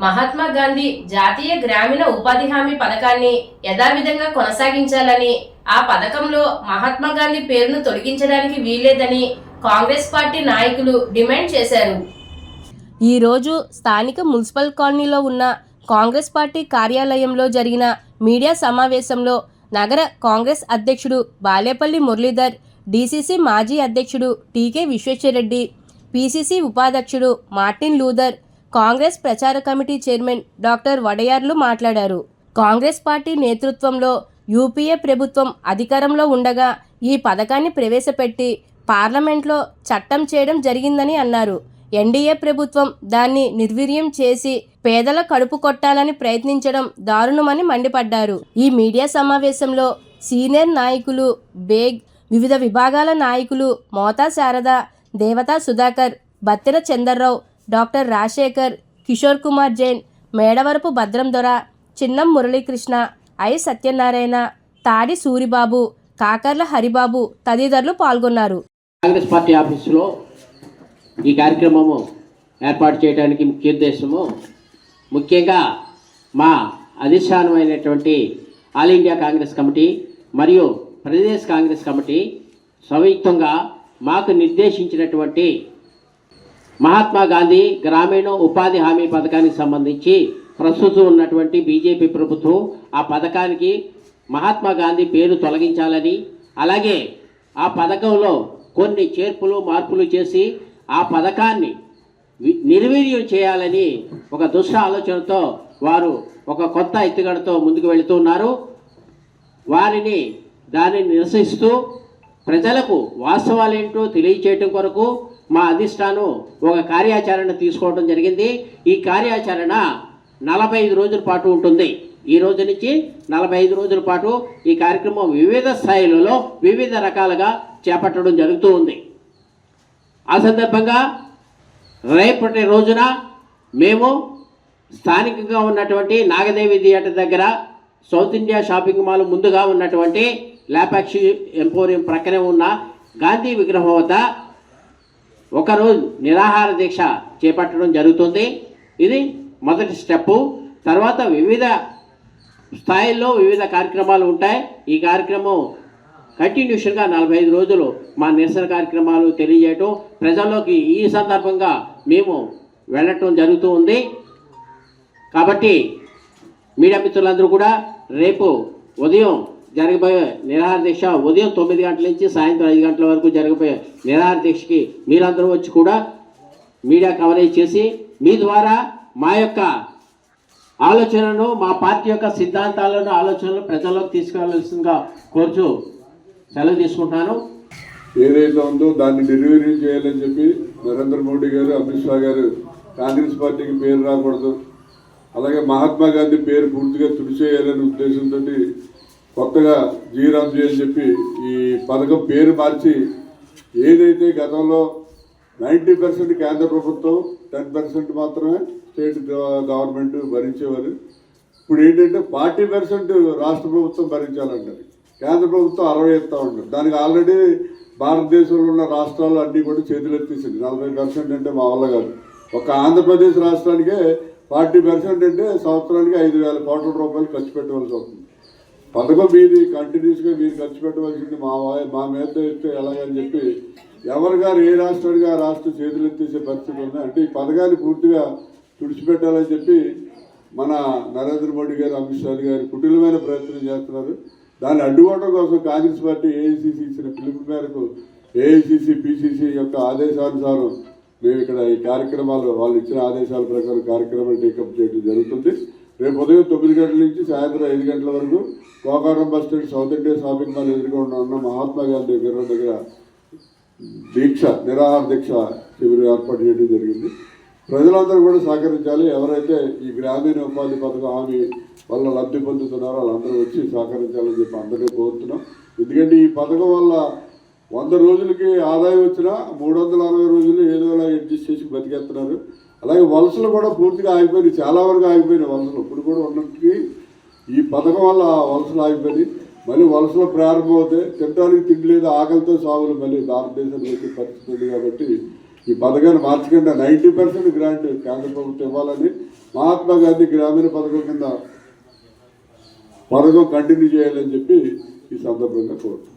మహాత్మా గాంధీ జాతీయ గ్రామీణ ఉపాధి హామీ పథకాన్ని యథావిధంగా కొనసాగించాలని ఆ పథకంలో మహాత్మా గాంధీ పేరును తొలగించడానికి వీల్లేదని కాంగ్రెస్ పార్టీ నాయకులు డిమాండ్ చేశారు. ఈరోజు స్థానిక మున్సిపల్ కాలనీలో ఉన్న కాంగ్రెస్ పార్టీ కార్యాలయంలో జరిగిన మీడియా సమావేశంలో నగర కాంగ్రెస్ అధ్యక్షుడు బాలేపల్లి మురళీధర్ డీసీసీ మాజీ అధ్యక్షుడు టీకే విశ్వేశ్వరరెడ్డి పీసీసీ ఉపాధ్యక్షుడు మార్టిన్ లూథర్ కాంగ్రెస్ ప్రచార కమిటీ చైర్మన్ డాక్టర్ వడయార్లు మాట్లాడారు. కాంగ్రెస్ పార్టీ నేతృత్వంలో యూపీఏ ప్రభుత్వం అధికారంలో ఉండగా ఈ పథకాన్ని ప్రవేశపెట్టి పార్లమెంట్లో చట్టం చేయడం జరిగిందని అన్నారు. ఎన్డీఏ ప్రభుత్వం దాన్ని నిర్వీర్యం చేసి పేదల కడుపు కొట్టాలని ప్రయత్నించడం దారుణమని మండిపడ్డారు. ఈ మీడియా సమావేశంలో సీనియర్ నాయకులు బేగ్ వివిధ విభాగాల నాయకులు Mota Sharada Devata Sudhakar Battira Chandarrao doctor Rajasekhar Kishore Kumar Jain Medavarapu Bhadram Dora Chinnam Muralikrishna I Satyanarayana తాడి సూరిబాబు కాకర్ల హరిబాబు తదితరులు పాల్గొన్నారు. కాంగ్రెస్ పార్టీ ఆఫీసులో ఈ కార్యక్రమము ఏర్పాటు చేయడానికి ముఖ్య ఉద్దేశము ముఖ్యంగా మా అధిష్టానమైనటువంటి ఆల్ ఇండియా కాంగ్రెస్ కమిటీ మరియు ప్రదేశ్ కాంగ్రెస్ కమిటీ సంయుక్తంగా మాకు నిర్దేశించినటువంటి మహాత్మా గాంధీ గ్రామీణ ఉపాధి హామీ పథకానికి సంబంధించి ప్రస్తుతం ఉన్నటువంటి బీజేపీ ప్రభుత్వం ఆ పథకానికి మహాత్మా గాంధీ పేరు తొలగించాలని అలాగే ఆ పథకంలో కొన్ని చేర్పులు మార్పులు చేసి ఆ పథకాన్ని నిర్వీర్యం చేయాలని ఒక దుష్ట ఆలోచనతో వారు ఒక కొత్త ఎత్తుగడతో ముందుకు వెళుతున్నారు వారిని దానిని నిరసిస్తూ ప్రజలకు వాస్తవాలేంటో తెలియచేయటం కొరకు మా అధిష్టానం ఒక కార్యాచరణ తీసుకోవడం జరిగింది. ఈ కార్యాచరణ నలభై ఐదు రోజుల పాటు ఉంటుంది. ఈ రోజు నుంచి నలభై ఐదు రోజుల పాటు ఈ కార్యక్రమం వివిధ స్థాయిలలో వివిధ రకాలుగా చేపట్టడం జరుగుతూ ఉంది. ఆ సందర్భంగా రేపటి రోజున మేము స్థానికంగా ఉన్నటువంటి నాగదేవి థియేటర్ దగ్గర సౌత్ ఇండియా షాపింగ్ మాల్ ముందుగా ఉన్నటువంటి లాపాక్షి ఎంపోరియం ప్రక్కనే ఉన్న గాంధీ విగ్రహం వద్ద ఒకరోజు నిరాహార దీక్ష చేపట్టడం జరుగుతుంది. ఇది మొదటి స్టెప్పు. తర్వాత వివిధ స్థాయిల్లో వివిధ కార్యక్రమాలు ఉంటాయి. ఈ కార్యక్రమం కంటిన్యూషన్గా నలభై ఐదు రోజులు మా నిరసన కార్యక్రమాలు తెలియజేయటం. ప్రజల్లోకి ఈ సందర్భంగా మేము వెళ్ళటం జరుగుతూ ఉంది. కాబట్టి మీడియా మిత్రులందరూ కూడా రేపు ఉదయం జరగబోయే నిరాహార దీక్ష ఉదయం తొమ్మిది గంటల నుంచి సాయంత్రం ఐదు గంటల వరకు జరగబోయే నిరాహార దీక్షకి మీరందరూ వచ్చి కూడా మీడియా కవరేజ్ చేసి మీ ద్వారా మా యొక్క ఆలోచనను మా పార్టీ యొక్క సిద్ధాంతాలను ఆలోచనలు ప్రజల్లోకి తీసుకెళ్ళాల్సిందిగా కోరుచు సెలవు తీసుకుంటున్నాను. ఏదైతే ఉందో దాన్ని డెలివరీ చేయాలని చెప్పి నరేంద్ర మోడీ గారు అమిత్ షా గారు కాంగ్రెస్ పార్టీకి పేరు రాకూడదు. అలాగే మహాత్మా గాంధీ పేరు పూర్తిగా తుడిచేయాలనే ఉద్దేశంతో కొత్తగా జీరాంజీ అని చెప్పి ఈ పథకం పేరు మార్చి ఏదైతే గతంలో నైంటీ పర్సెంట్ కేంద్ర ప్రభుత్వం టెన్ పర్సెంట్ మాత్రమే స్టేట్ గవర్నమెంట్ భరించేవారు. ఇప్పుడు ఏంటంటే ఫార్టీ పర్సెంట్ రాష్ట్ర ప్రభుత్వం భరించాలంటారు కేంద్ర ప్రభుత్వం అరవై ఎత్తా ఉంటారు దానికి ఆల్రెడీ భారతదేశంలో ఉన్న రాష్ట్రాలు అన్నీ కూడా చేతులెత్తేసింది నలభై పర్సెంట్ అంటే మా వల్ల కాదు. ఒక ఆంధ్రప్రదేశ్ రాష్ట్రానికే ఫార్టీ పర్సెంట్ అంటే సంవత్సరానికి ఐదు వేల కోట్ల రూపాయలు ఖర్చు పెట్టవలసి అవుతుంది పథకం మీది కంటిన్యూస్గా మీరు ఖర్చు పెట్టవలసింది మా మా మీద ఇస్తే ఎలాగని చెప్పి ఎవరు గారు ఏ రాష్ట్రానికి ఆ రాష్ట్రం చేతులెత్తేసే పరిస్థితి ఉంది. అంటే ఈ పథకాన్ని పూర్తిగా తుడిచిపెట్టాలని చెప్పి మన నరేంద్ర మోడీ గారు అమిత్ షా గారు కుటిలమైన ప్రయత్నం చేస్తున్నారు. దాన్ని అడ్డుకోవడం కోసం కాంగ్రెస్ పార్టీ ఏఐసిసి ఇచ్చిన పిలుపు మేరకు ఏఐసిసి పిసిసి యొక్క ఆదేశానుసారం మేము ఇక్కడ ఈ కార్యక్రమాలు వాళ్ళు ఇచ్చిన ఆదేశాల ప్రకారం కార్యక్రమాలు టేకప్ చేయడం జరుగుతుంది. రేపు ఉదయం తొమ్మిది గంటల నుంచి సాయంత్రం ఐదు గంటల వరకు Kokaram bus stand South India shopping mall ఎదురుకుండా ఉన్న మహాత్మా గాంధీ విగ్రహం దగ్గర దీక్ష నిరాహార దీక్ష శిబిరం ఏర్పాటు చేయడం జరిగింది. ప్రజలందరూ కూడా సహకరించాలి. ఎవరైతే ఈ గ్రామీణ ఉపాధి పథకం హామీ వల్ల లబ్ధి పొందుతున్నారో వాళ్ళందరూ వచ్చి సహకరించాలని చెప్పి అందరినీ కోరుతున్నాం. ఎందుకంటే ఈ పథకం వల్ల వంద రోజులకి ఆదాయం వచ్చినా మూడు వందల అరవై రోజులు ఏదో అలా అడ్జస్ట్ చేసి బతికేస్తున్నారు అలాగే వలసలు కూడా పూర్తిగా ఆగిపోయినాయి. చాలా వరకు ఆగిపోయినాయి వలసలు. ఇప్పుడు కూడా ఉన్నప్పటికీ ఈ పథకం వల్ల వలసలు ఆగిపోయి మళ్ళీ వలసలు ప్రారంభమవుతాయి తినడానికి తిండి లేదు ఆకలితో సాగులు మళ్ళీ భారతదేశంలో పరిస్థితి ఉంది కాబట్టి ఈ పథకాన్ని మార్చకుండా నైంటీ పర్సెంట్ గ్రాంట్ కేంద్ర ప్రభుత్వం ఇవ్వాలని మహాత్మా గాంధీ గ్రామీణ పథకం కింద పథకం కంటిన్యూ చేయాలని చెప్పి ఈ సందర్భంగా కోరుతున్నాను.